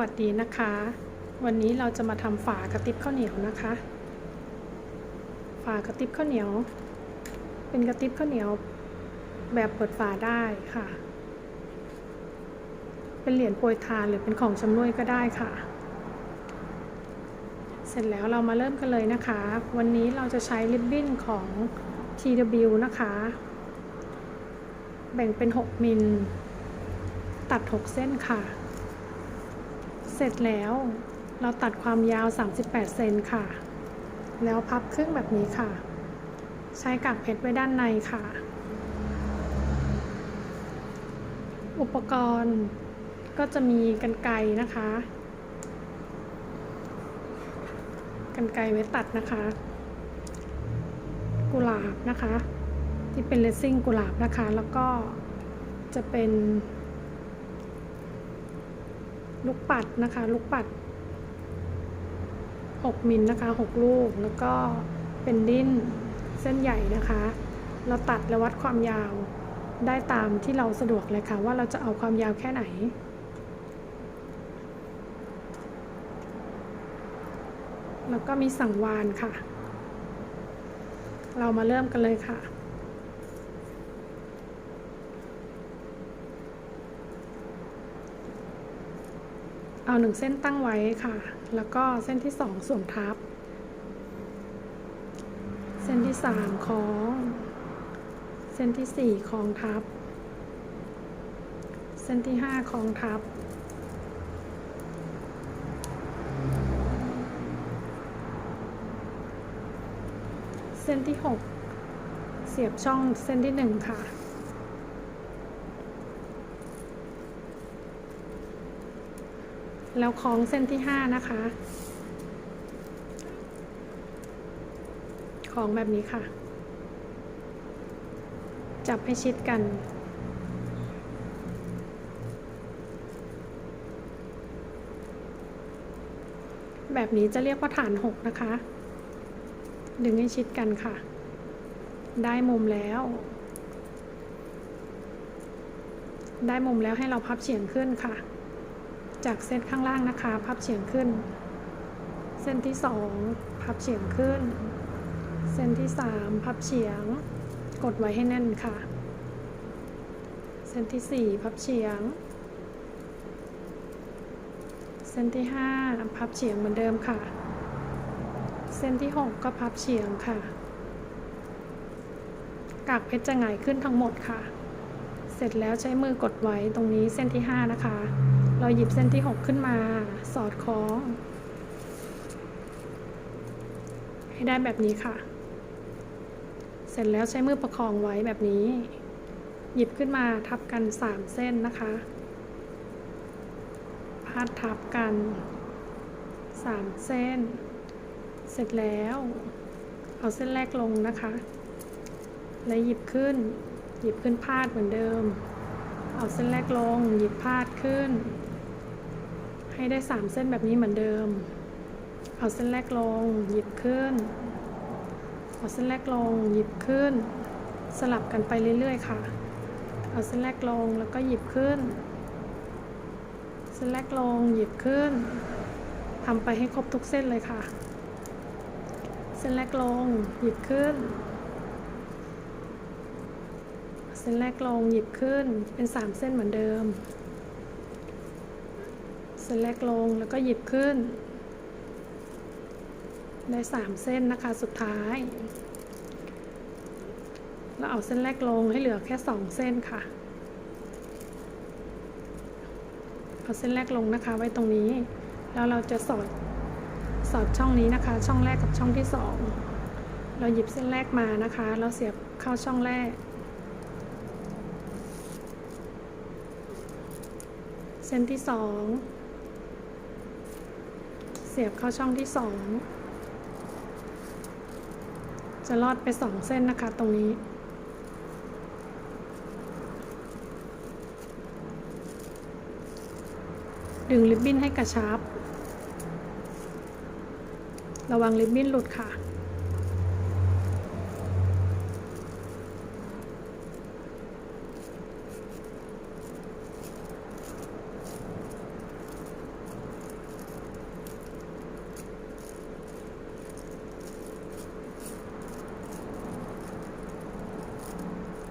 วัสดีนะคะ วันนี้เราจะมาทำฝากระติบข้าวเหนียวนะคะ ฝากระติบข้าวเหนียว เป็นกระติบข้าวเหนียวแบบเปิดฝาได้ค่ะ เป็นเหรียญโปรยทานหรือเป็นของชำร่วยก็ได้ค่ะ เสร็จแล้วเรามาเริ่มกันเลยนะคะ วันนี้เราจะใช้ริบบิ้นของ TW นะคะ แบ่งเป็น 6 มิล ตัด 6 เส้นค่ะ ร็จแล้ว เราตัดความยาว 38 เซนค่ะ แล้วพับครึ่งแบบนี้ค่ะ ใช้กากเพชรไว้ด้านในค่ะ อุปกรณ์ก็จะมีกันไกนะคะ กันไกไว้ตัดนะคะ กุหลาบนะคะ ที่เป็นเลสซิ่งกุหลาบนะคะ แล้วก็จะเป็น ลูกปัดนะคะ ลูกปัด 6 มิลนะคะ 6 ลูกแล้วก็เป็นดิ้นเส้นใหญ่นะคะ เราตัดและวัดความยาวได้ตามที่เราสะดวกเลยค่ะ ว่าเราจะเอาความยาวแค่ไหน แล้วก็มีสังวานค่ะ เรามาเริ่มกันเลยค่ะ เอาหนึ่งเส้นตั้งไว้ค่ะ แล้วก็เส้นที่สองสวมทับ เส้นที่สามคล้อง เส้นที่สี่คล้องทับ เส้นที่ห้าคล้องทับ เส้นที่หกเสียบช่องเส้นที่หนึ่งค่ะ แล้วคล้องเส้นที่ห้านะคะคล้องแบบนี้ค่ะ จับให้ชิดกัน แบบนี้จะเรียกว่าฐานหกนะคะ ดึงให้ชิดกันค่ะ ได้มุมแล้ว ได้มุมแล้วให้เราพับเฉียงขึ้นค่ะ จากเส้นข้างล่างนะคะ พับเฉียงขึ้น เส้นที่สองพับเฉียงขึ้น เส้นที่สามพับเฉียง กดไว้ให้แน่นค่ะ เส้นที่สี่พับเฉียง เส้นที่ห้าพับเฉียงเหมือนเดิมค่ะ เส้นที่หกก็พับเฉียงค่ะ กากเพชรจะหงายขึ้นทั้งหมดค่ะ เสร็จแล้วใช้มือกดไว้ตรงนี้เส้นที่ห้านะคะ เราหยิบเส้นที่ 6 ขึ้นมา สอดคล้อง ให้ได้แบบนี้ค่ะ เสร็จแล้วใช้มือประคองไว้แบบนี้ หยิบขึ้นมาทับกัน 3 เส้นนะคะพาดทับกัน 3 เส้น เสร็จแล้ว เอาเส้นแรกลงนะคะ แล้วหยิบขึ้น หยิบขึ้นพาดเหมือนเดิมเอาเส้นแรกลง หยิบพาดขึ้น ให้ได้ 3 เส้นแบบนี้เหมือนเดิม เอาเส้นแรกลง หยิบขึ้น เอาเส้นแรกลง หยิบขึ้น สลับกันไปเรื่อยๆ ค่ะ เอาเส้นแรกลงแล้วก็หยิบขึ้น เส้นแรกลง หยิบขึ้นทำไปให้ครบทุกเส้นเลยค่ะ เส้นแรกลง หยิบขึ้น เส้นแรกลง หยิบขึ้น เป็น 3 เส้นเหมือนเดิม เส้นแรกลงแล้วก็หยิบขึ้น ได้ 3 เส้นนะคะสุดท้าย แล้วเอาเส้นแรกลงให้เหลือแค่ 2 เส้นค่ะ เอาเส้นแรกลงนะคะไว้ตรงนี้ แล้วเราจะสอดสอดช่องนี้นะคะ ช่องแรกกับช่องที่ 2 เราหยิบเส้นแรกมานะคะแล้วเสียบเข้าช่องแรกเส้นที่สอง เสียบเข้าช่องที่สองจะลอดไปสองเส้นนะคะตรงนี้ ดึงริบบิ้นให้กระชับ ระวังริบบิ้นหลุดค่ะ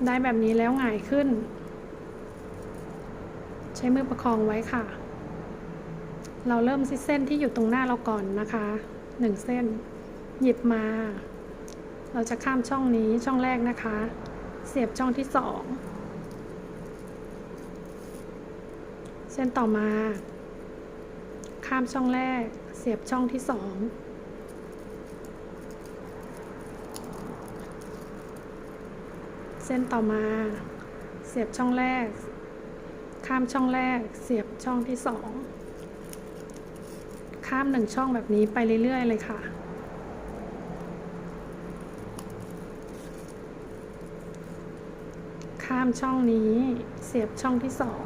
ได้แบบนี้แล้วหงายขึ้น ใช้มือประคองไว้ค่ะ เราเริ่มที่เส้นที่อยู่ตรงหน้าเราก่อนนะคะหนึ่งเส้น หยิบมา เราจะข้ามช่องนี้ช่องแรกนะคะ เสียบช่องที่สองเส้นต่อมา ข้ามช่องแรก เสียบช่องที่สอง ส้นต่อมา เสียบช่องแรก ข้ามช่องแรก เสียบช่องที่สองข้ามหนึ่งช่องแบบนี้ไปเรื่อย ๆ เลยค่ะ ข้ามช่องนี้ เสียบช่องที่สอง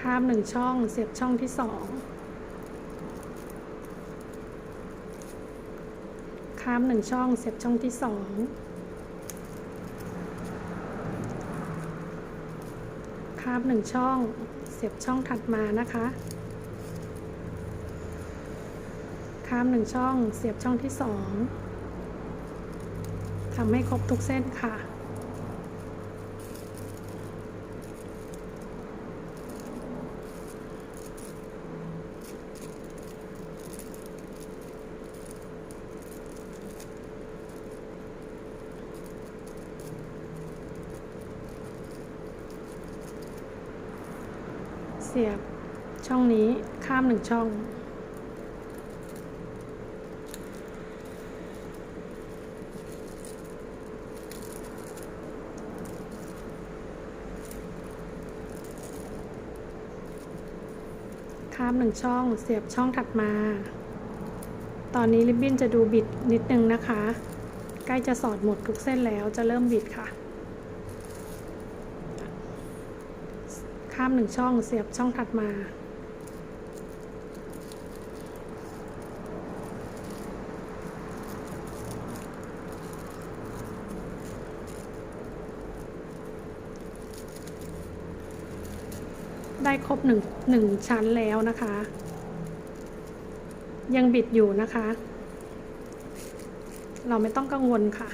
ข้ามหนึ่งช่อง เสียบช่องที่สอง ข้ามหนึ่งช่องเสียบช่องที่สองข้ามหนึ่งช่องเสียบช่องถัดมานะคะ ข้ามหนึ่งช่องเสียบช่องที่สองทำให้ครบทุกเส้นค่ะ เสียบช่องนี้ข้ามหนึ่งช่อง ข้ามหนึ่งช่องเสียบช่องถัดมา ตอนนี้ริบบิ้นจะดูบิดนิดนึงนะคะ ใกล้จะสอดหมดทุกเส้นแล้วจะเริ่มบิดค่ะ ข้ามหนึ่งช่องเสียบช่องถัดมา ได้ครบหนึ่งหนึ่งชั้นแล้วนะคะ ยังบิดอยู่นะคะ เราไม่ต้องกังวลค่ะ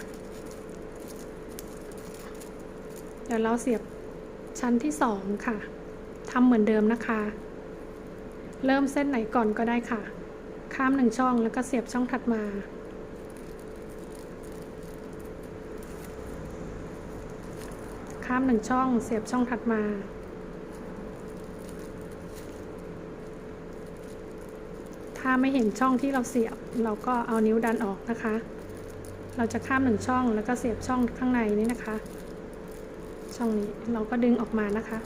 เดี๋ยวเราเสียบชั้นที่สองค่ะทำเหมือนเดิมนะคะ เริ่มเส้นไหนก่อนก็ได้ค่ะ ข้ามหนึ่งช่องแล้วก็เสียบช่องถัดมาข้ามหนึ่งช่องเสียบช่องถัดมา ถ้าไม่เห็นช่องที่เราเสียบ เราก็เอานิ้วดันออกนะคะ เราจะข้ามหนึ่งช่องแล้วก็เสียบช่องข้างในนี้นะคะ ช่องนี้เราก็ดึงออกมานะคะ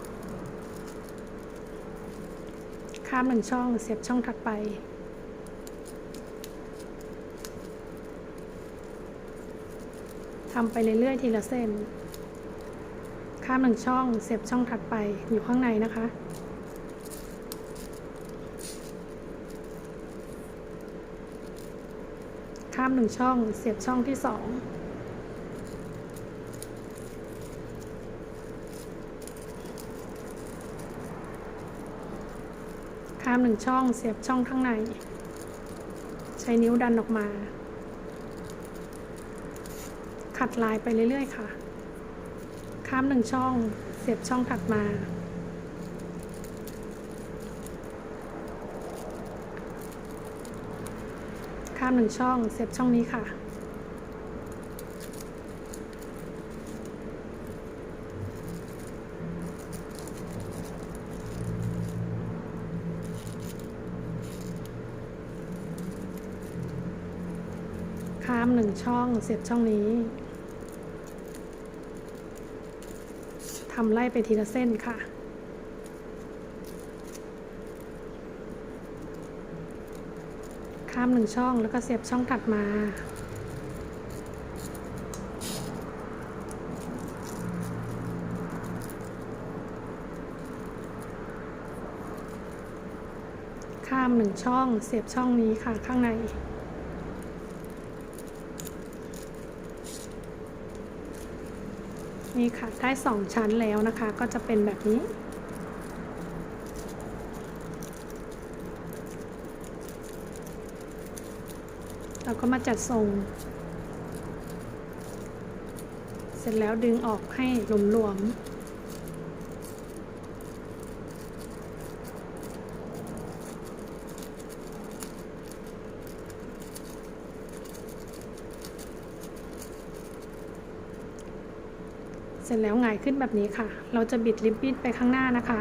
ข้ามหนึ่งช่องเสียบช่องถัดไปทำไปเรื่อยๆทีละเส้น ข้ามหนึ่งช่อง เสียบช่องถัดไปอยู่ข้างในนะคะ ข้ามหนึ่งช่อง เสียบช่องที่สองข้ามหนึ่งช่อง เสียบช่องข้างใน ใช้นิ้วดันออกมา ขัดลายไปเรื่อยๆค่ะ ข้ามหนึ่งช่อง เสียบช่องถัดมา ข้ามหนึ่งช่องเสียบช่องนี้ค่ะ ข้ามหนึ่งช่องเสียบช่องนี้ทำไล่ไปทีละเส้นค่ะ ข้ามหนึ่งช่อง แล้วก็เสียบช่องถัดมา ข้ามหนึ่งช่อง เสียบช่องนี้ค่ะข้างในนี่ค่ะได้สองชั้นแล้วนะคะ ก็จะเป็นแบบนี้ ข เราก็มาจัดทรง เสร็จแล้วดึงออกให้หลวมๆเสร็จแล้วหงายขึ้นแบบนี้ค่ะ เราจะบิดริบบิ้นไปข้างหน้านะคะ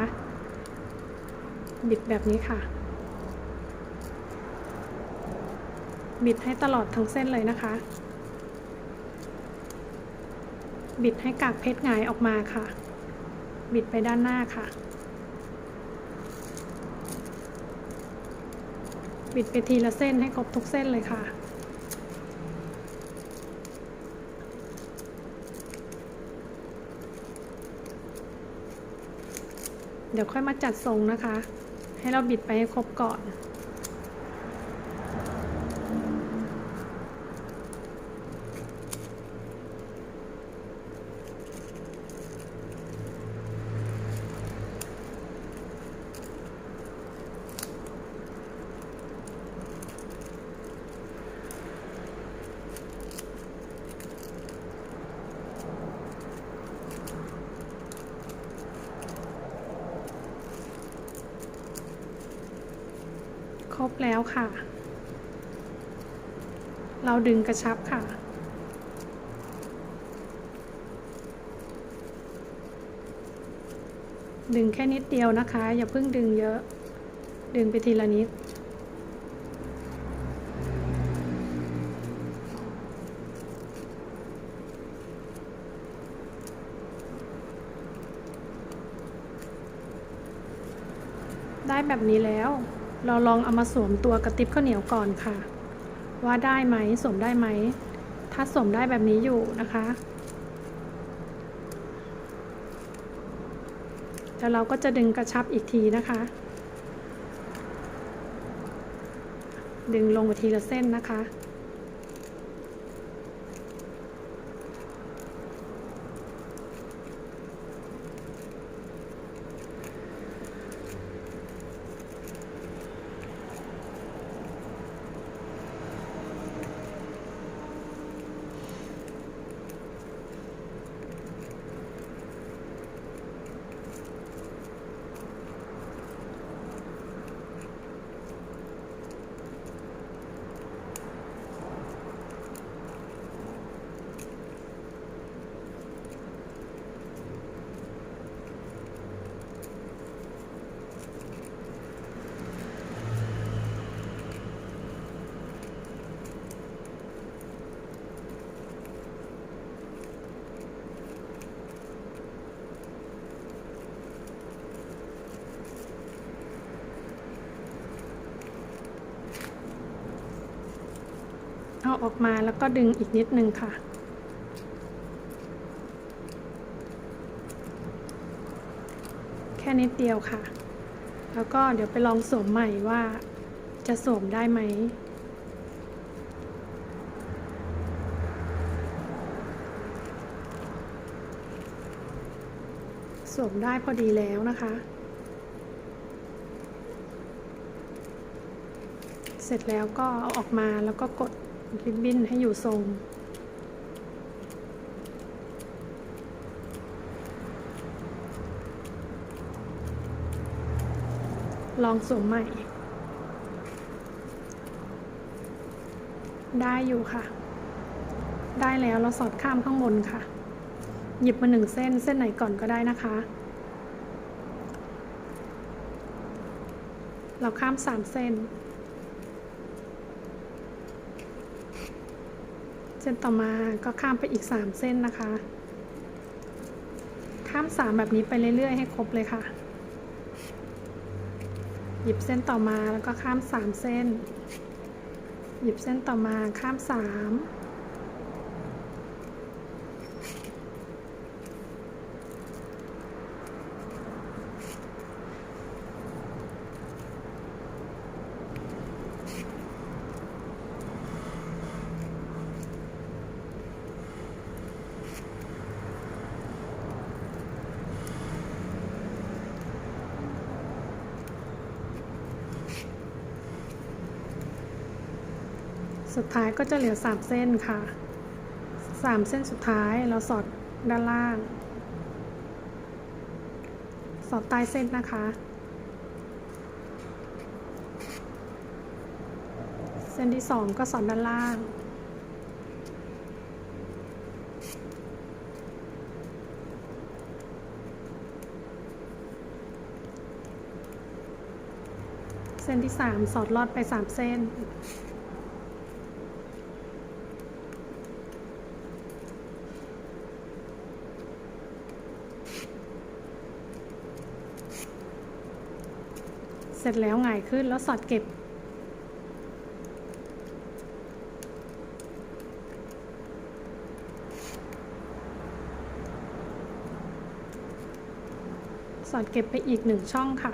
บิดแบบนี้ค่ะ บิดให้ตลอดทั้งเส้นเลยนะคะ บิดให้กากเพชรหงายออกมาค่ะ บิดไปด้านหน้าค่ะ บิดไปทีละเส้นให้ครบทุกเส้นเลยค่ะเดี๋ยวค่อยมาจัดทรงนะคะ ให้เราบิดไปให้ครบก่อน ครบแล้วค่ะ เรา ดึงกระชับค่ะ ดึงแค่นิดเดียวนะคะ อย่าเพิ่งดึงเยอะ ดึงไปทีละนิดได้แบบนี้แล้ว เราลองเอามาสวมตัวกระติบข้าวเหนียวก่อนค่ะ ว่าได้ไหมสมได้ไหม ถ้าสมได้แบบนี้อยู่นะคะ แล้วเราก็จะดึงกระชับอีกทีนะคะ ดึงลงทีละเส้นนะคะ เอาออกมาแล้วก็ดึงอีกนิดนึงค่ะ แค่นิดเดียวค่ะ แล้วก็เดี๋ยวไปลองสวมใหม่ว่าจะสวมได้ไหมสวมได้พอดีแล้วนะคะ เสร็จแล้วก็เอาออกมาแล้วก็กด ริบบิ้นให้อยู่ทรงลองสวมใหม่ ได้อยู่ค่ะ ได้แล้วเราสอดข้ามข้างบนค่ะ หยิบมาหนึ่งเส้นเส้นไหนก่อนก็ได้นะคะ เราข้ามสามเส้น ส้นต่อมาก็ข้ามไปอีก 3 เส้นนะคะ ข้าม 3 แบบนี้ไปเรื่อยๆ ให้ครบเลยค่ะ หยิบเส้นต่อมาแล้วก็ข้าม 3 เส้น หยิบเส้นต่อมาข้าม 3 ท้ายก็จะเหลือสามเส้นค่ะสามเส้นสุดท้ายเราสอดด้านล่าง สอดใต้เส้นนะคะ เส้นที่สองก็สอดด้านล่าง เส้นที่สามสอดลอดไปสามเส้น สร็จแล้วหงายขึ้นแล้วสอดเก็บ สอดเก็บไปอีกหนึ่งช่องค่ะ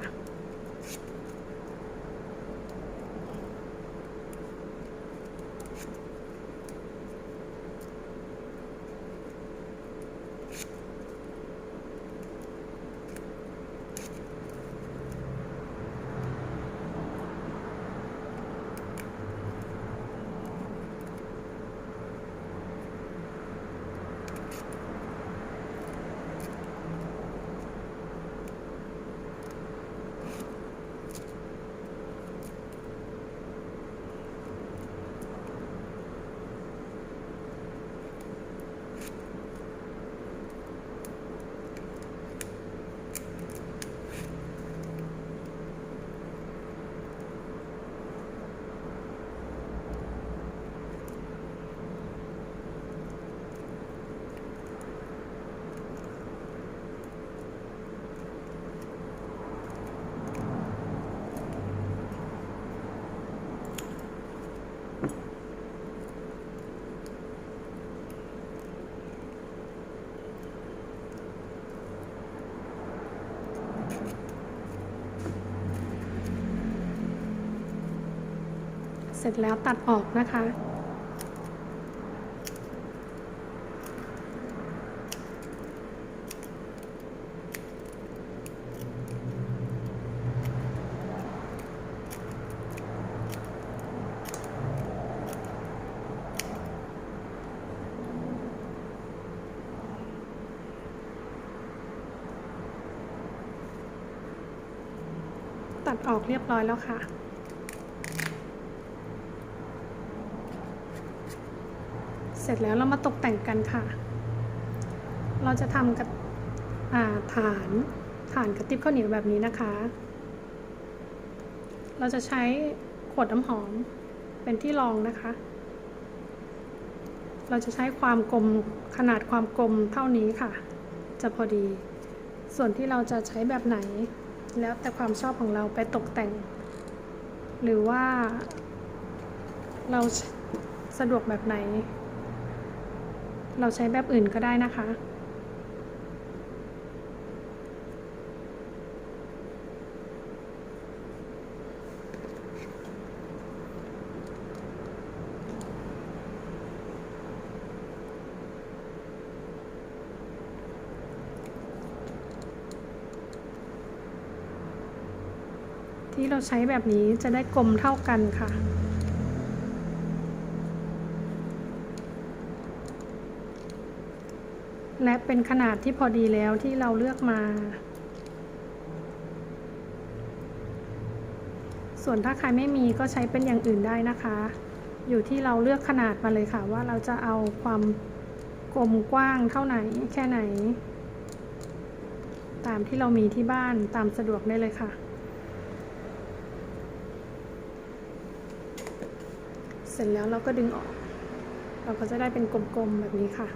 เสร็จแล้วตัดออกนะคะ ตัดออกเรียบร้อยแล้วค่ะ เสร็จแล้วเรามาตกแต่งกันค่ะ เราจะทำกับาฐานฐานกระติบข้าวเหนียวแบบนี้นะคะ เราจะใช้ขวดน้ำหอมเป็นที่รองนะคะ เราจะใช้ความกลมขนาดความกลมเท่านี้ค่ะ จะพอดี ส่วนที่เราจะใช้แบบไหน แล้วแต่ความชอบของเราไปตกแต่ง หรือว่าเราสะดวกแบบไหน เราใช้แบบอื่นก็ได้นะคะ ที่เราใช้แบบนี้จะได้กลมเท่ากันค่ะ และเป็นขนาดที่พอดีแล้วที่เราเลือกมา ส่วนถ้าใครไม่มีก็ใช้เป็นอย่างอื่นได้นะคะ อยู่ที่เราเลือกขนาดมาเลยค่ะ ว่าเราจะเอาความกลมกว้างเท่าไหนแค่ไหน ตามที่เรามีที่บ้านตามสะดวกได้เลยค่ะ เสร็จแล้วเราก็ดึงออก เราก็จะได้เป็นกลมๆแบบนี้ค่ะ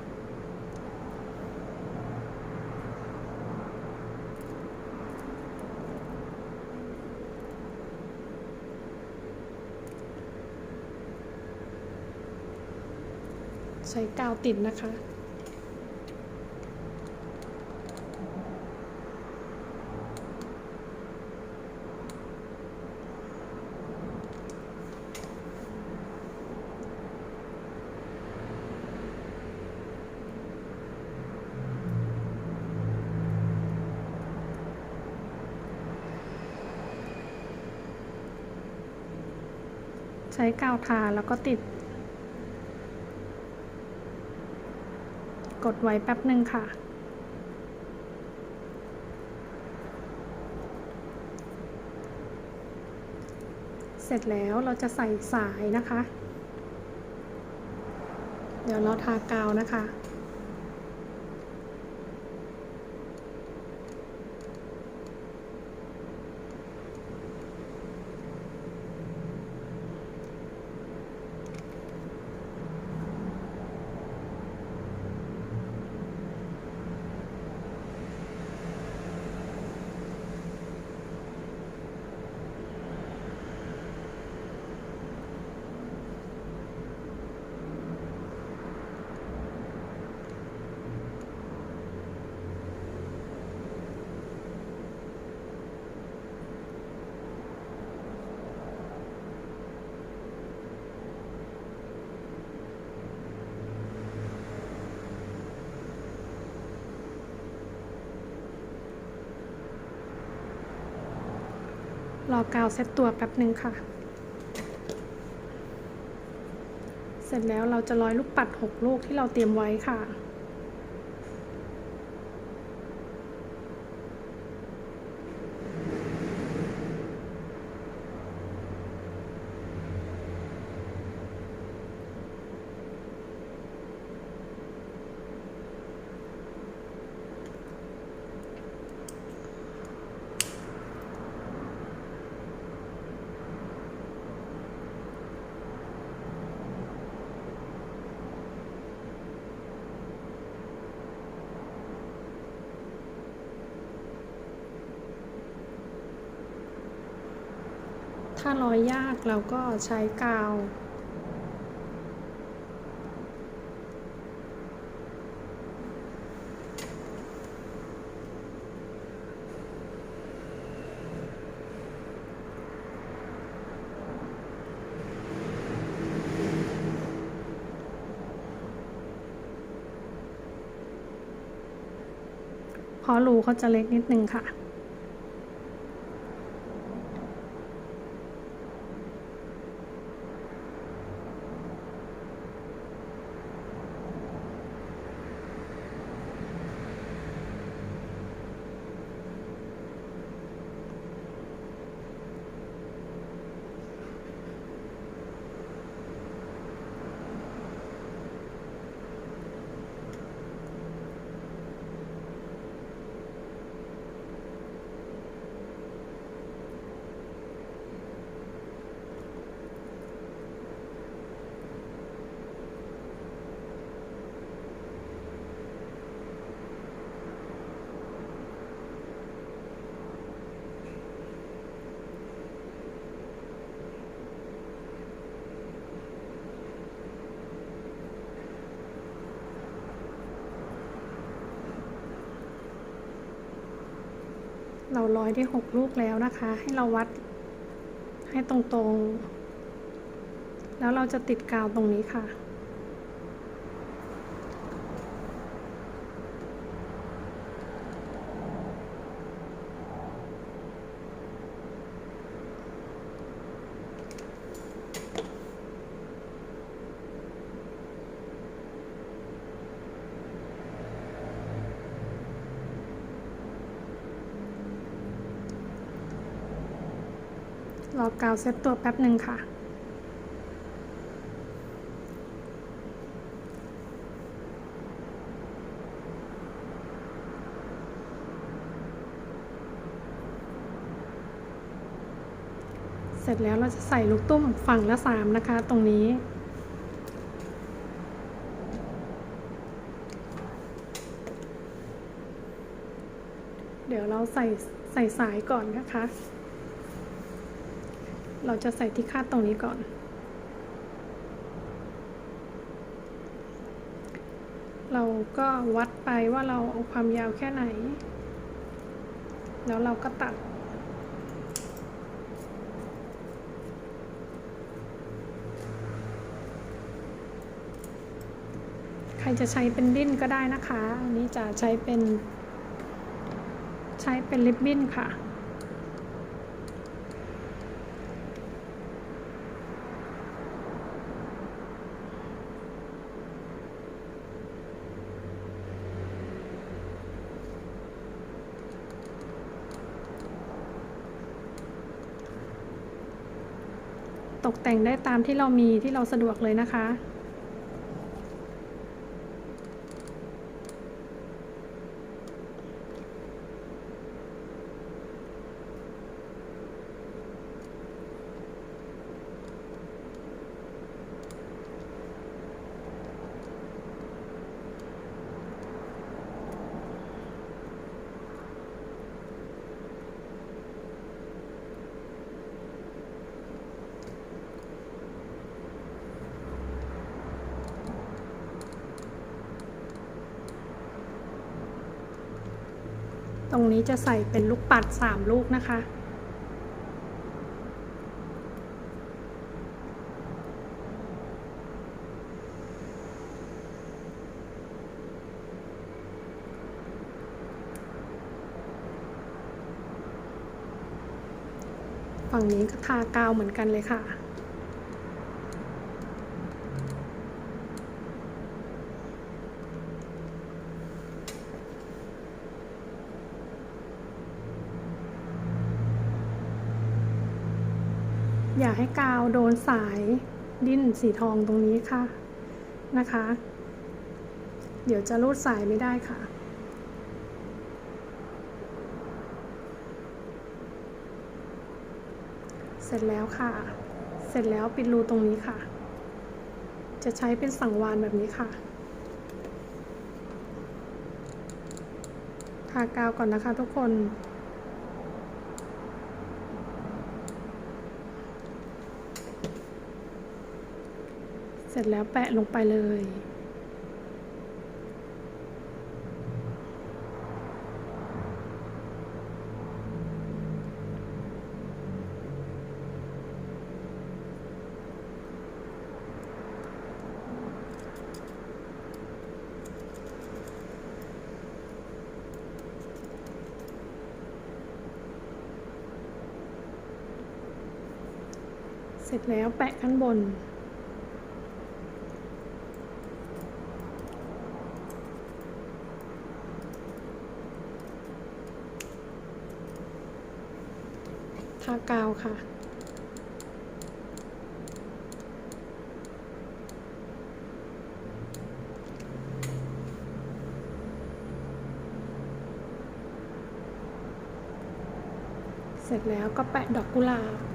ช้กาวติดนะคะ ใช้กาวทาแล้วก็ติด กดไว้แป๊บหนึ่งค่ะ เสร็จแล้วเราจะใส่สายนะคะ เดี๋ยวเราทากาวนะคะ รอกาวเซตตัวแป๊บหนึ่งค่ะ เสร็จแล้วเราจะร้อยลูกปัด 6 ลูกที่เราเตรียมไว้ค่ะ ถ้าร้อยยากเราก็ใช้กาวพราะรูเขาจะเล็กนิดนึงค่ะ เราร้อยได้หกลูกแล้วนะคะ ให้เราวัดให้ตรงๆ แล้วเราจะติดกาวตรงนี้ค่ะ กาวเซตตัวแป๊บหนึ่งค่ะ เสร็จแล้วเราจะใส่ลูกตุ้มฝั่งละสามนะคะ ตรงนี้เดี๋ยวเราใส่ใส่สายก่อนนะคะ เราจะใส่ที่คาดตรงนี้ก่อน เราก็วัดไปว่าเราเอาความยาวแค่ไหน แล้วเราก็ตัดใครจะใช้เป็นดิ้นก็ได้นะคะ อันนี้จะใช้เป็น ใช้เป็นริบบิ้นค่ะ ตกแต่งได้ตามที่เรามีที่เราสะดวกเลยนะคะ นี้จะใส่เป็นลูกปัดสามลูกนะคะ ฝั่งนี้ก็ทากาวเหมือนกันเลยค่ะ ให้กาวโดนสายดิ้นสีทองตรงนี้ค่ะนะคะ เดี๋ยวจะรูดสายไม่ได้ค่ะ เสร็จแล้วค่ะ เสร็จแล้วปิดรูตรงนี้ค่ะ จะใช้เป็นสังวานแบบนี้ค่ะทากาวก่อนนะคะทุกคน สร็จแล้วแปะลงไปเลย เสร็จแล้วแปะข้างบน ทา กาวค่ะ เสร็จแล้วก็แปะดอกกุหลาบ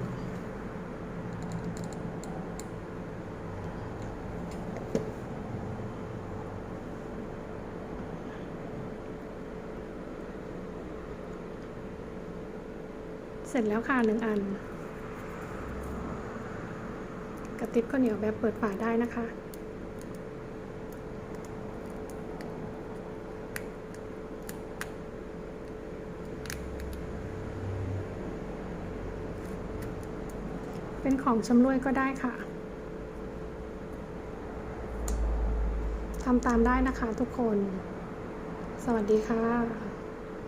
เสร็จแล้วค่ะหนึ่งอัน กระติบข้าวเหนียวแบบเปิดฝาได้นะคะ เป็นของชำร่วยก็ได้ค่ะทำตามได้นะคะทุกคน สวัสดีค่ะ